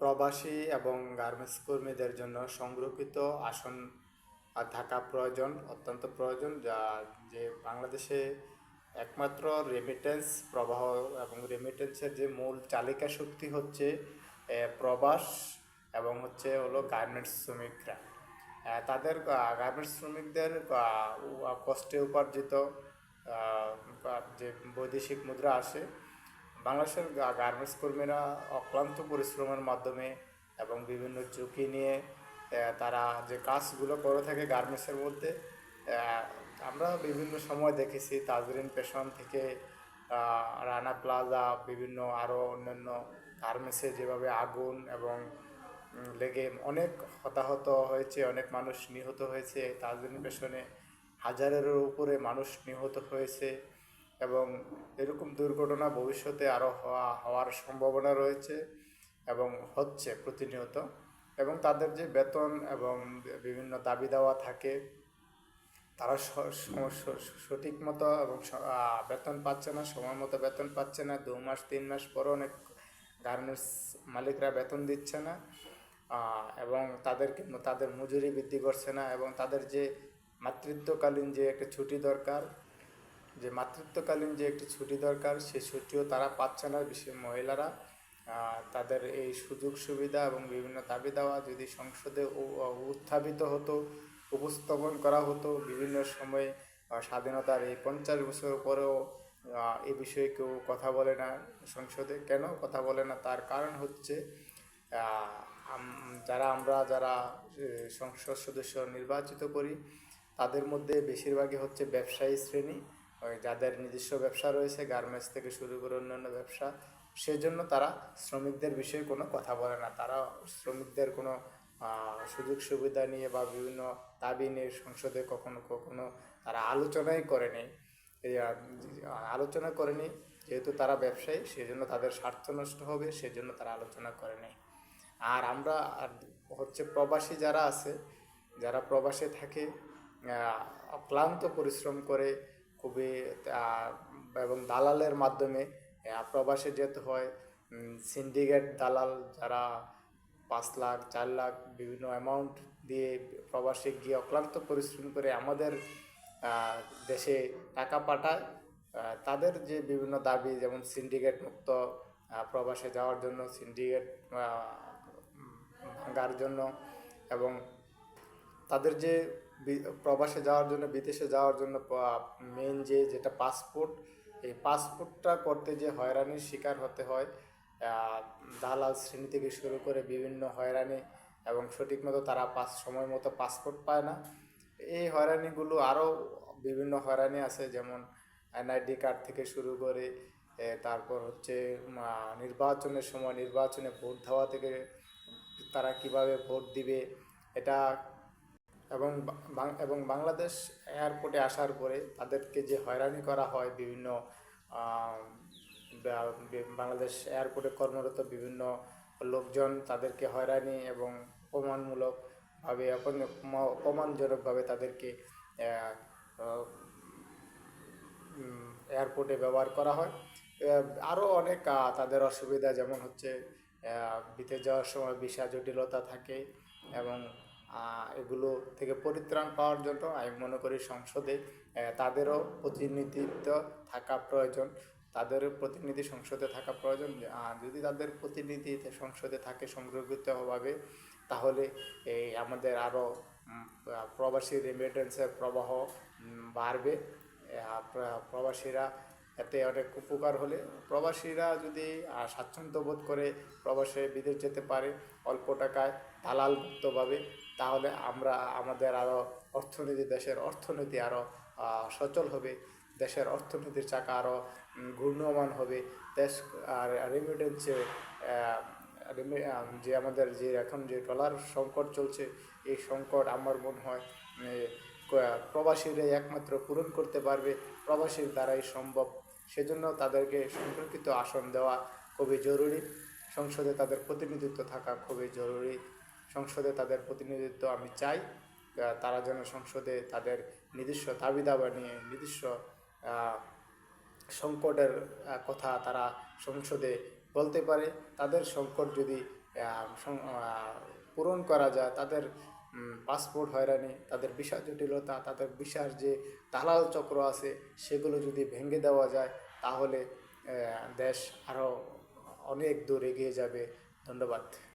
প্রবাসী এবং গার্মেন্টস কর্মীদের জন্য সংরক্ষিত আসন থাকা প্রয়োজন অত্যন্ত প্রয়োজন, যা যে বাংলাদেশে একমাত্র রেমিটেন্স প্রবাহ এবং রেমিটেন্সের যে মূল চালিকা শক্তি হচ্ছে প্রবাস এবং হচ্ছে হলো গার্মেন্টস শ্রমিকরা। তাদের গার্মেন্টস শ্রমিকদের কষ্টে উপার্জিত যে বৈদেশিক মুদ্রা আসে বাংলাদেশের গার্মেন্টস কর্মীরা অক্লান্ত পরিশ্রমের মাধ্যমে এবং বিভিন্ন ঝুঁকি নিয়ে তারা যে কাজগুলো করে থাকে গার্মেন্টসের মধ্যে আমরা বিভিন্ন সময় দেখেছি তাজরিন পেশন থেকে রানা প্লাজা, বিভিন্ন আরও অন্যান্য গার্মেন্টসে যেভাবে আগুন এবং লেগে অনেক হতাহত হয়েছে, অনেক মানুষ নিহত হয়েছে, তাজরিন পেশনে হাজারেরও উপরে মানুষ নিহত হয়েছে। এবং এরকম দুর্ঘটনা ভবিষ্যতে আরও হওয়া, হওয়ার সম্ভাবনা রয়েছে এবং হচ্ছে প্রতিনিয়ত এবং তাদের যে বেতন এবং বিভিন্ন দাবি দেওয়া থাকে, তারা সঠিক মতো এবং বেতন পাচ্ছে না, সময় মতো বেতন পাচ্ছে না, দু মাস, তিন মাস পর অনেক গার্মেন্টস মালিকরা বেতন দিচ্ছে না এবং তাদেরকে তাদের মজুরি বৃদ্ধি করছে না এবং তাদের যে মাতৃত্বকালীন যে একটা ছুটি দরকার যে মাতৃত্বকালীন যে একটি ছুটি দরকার সেই ছুটিও তারা পাচ্ছে না। বিশেষ মহিলারা তাদের এই সুযোগ সুবিধা এবং বিভিন্ন দাবি দেওয়া যদি সংসদে উত্থাপিত হতো, উপস্থাপন করা হতো, বিভিন্ন সময়ে স্বাধীনতার এই পঞ্চাশ বছর পরেও এ বিষয়ে কেউ কথা বলে না সংসদে। কেন কথা বলে না? তার কারণ হচ্ছে যারা আমরা, যারা সংসদ সদস্য নির্বাচিত করি, তাদের মধ্যে বেশিরভাগই হচ্ছে ব্যবসায়ী শ্রেণি। যাদের নিজস্ব ব্যবসা রয়েছে গার্মেন্টস থেকে শুরু করে অন্যান্য ব্যবসা, সেজন্য তারা শ্রমিকদের বিষয়ে কোনো কথা বলে না। তারা শ্রমিকদের কোনো সুযোগ সুবিধা নিয়ে বা বিভিন্ন দাবি নিয়ে সংসদে কখনো কখনো তারা আলোচনাই করেনি। আলোচনা করেনি, যেহেতু তারা ব্যবসায়ী, সেজন্য তাদের স্বার্থ নষ্ট হবে, সেজন্য তারা আলোচনা করেনি। আর আমরা হচ্ছে প্রবাসী যারা আছে, যারা প্রবাসে থাকে ক্লান্ত পরিশ্রম করে খুবই এবং দালালের মাধ্যমে প্রবাসে যেতে হয়। সিন্ডিকেট দালাল যারা পাঁচ লাখ, চার লাখ বিভিন্ন অ্যামাউন্ট দিয়ে প্রবাসে গিয়ে অক্লান্ত পরিশ্রম করে আমাদের দেশে টাকা পাঠায় তাদের যে বিভিন্ন দাবি, যেমন সিন্ডিকেট মুক্ত প্রবাসে যাওয়ার জন্য সিন্ডিকেট ভাঙার জন্য, এবং তাদের যে প্রবাসে যাওয়ার জন্য, বিদেশে যাওয়ার জন্য মেন যে, যেটা পাসপোর্ট এই পাসপোর্টটা করতে যে হয়রানির শিকার হতে হয় দালাল শ্রেণি থেকে শুরু করে বিভিন্ন হয়রানি এবং সঠিক মতো তারা পাস, সময় মতো পাসপোর্ট পায় না। এই হয়রানিগুলো আরও বিভিন্ন হয়রানি আছে, যেমন এনআইডি কার্ড থেকে শুরু করে তারপর হচ্ছে নির্বাচনের সময়, নির্বাচনে ভোট দেওয়া থেকে তারা কীভাবে ভোট দিবে, এটা এবং এবং বাংলাদেশ এয়ারপোর্টে আসার পরে তাদেরকে যে হয়রানি করা হয় বিভিন্ন বাংলাদেশ এয়ারপোর্টে কর্মরত বিভিন্ন লোকজন তাদেরকে হয়রানি এবং অপমানমূলকভাবে অপমানজনকভাবে তাদেরকে এয়ারপোর্টে ব্যবহার করা হয়। আরও অনেক তাদের অসুবিধা যেমন হচ্ছে বিদেশ যাওয়ার সময় ভিসা জটিলতা থাকে এবং এগুলো থেকে পরিত্রাণ পাওয়ার জন্য আমি মনে করি সংসদে তাদেরও প্রতিনিধিত্ব থাকা প্রয়োজন। তাদের প্রতিনিধি সংসদে থাকা প্রয়োজন। যদি তাদের প্রতিনিধি সংসদে থাকে সংরক্ষিতভাবে তাহলে এই আমাদের আরও প্রবাসী রেমিটেন্সের প্রবাহ বাড়বে। প্রবাসীরা এতে অনেক উপকার হলে প্রবাসীরা যদি স্বাচ্ছন্দ্য বোধ করে প্রবাসে বিদেশ যেতে পারে অল্প টাকায় দালাল মুক্তভাবে তাহলে আমরা, আমাদের আরও অর্থনীতি, দেশের অর্থনীতি আরও সচল হবে, দেশের অর্থনীতির চাকা আরও ঘূর্ণমান হবে, দেশ, আর রেমিটেন্সে রেমি- যে আমাদের যে এখন যে ডলার সংকট চলছে, এই সংকট আমার মনে হয় প্রবাসীরাই একমাত্র পূরণ করতে পারবে, প্রবাসীর দ্বারাই সম্ভব। সেজন্য তাদেরকে সংরক্ষিত আসন দেওয়া খুবই জরুরি। সংসদে তাদের প্রতিনিধিত্ব থাকা খুবই জরুরি। সংসদে তাদের প্রতিনিধিত্ব আমি চাই। তারা যেন সংসদে তাদের নিজস্ব দাবি দাবা নিয়ে, নিজস্ব সংকটের কথা তারা সংসদে বলতে পারে। তাদের সংকট যদি পূরণ করা যায়, তাদের পাসপোর্ট হয়রানি, তাদের ভিসা জটিলতা, তাদের ভিসার যে দালাল চক্র আছে, সেগুলো যদি ভেঙে দেওয়া যায়, তাহলে দেশ আরও অনেক দূর এগিয়ে যাবে। ধন্যবাদ।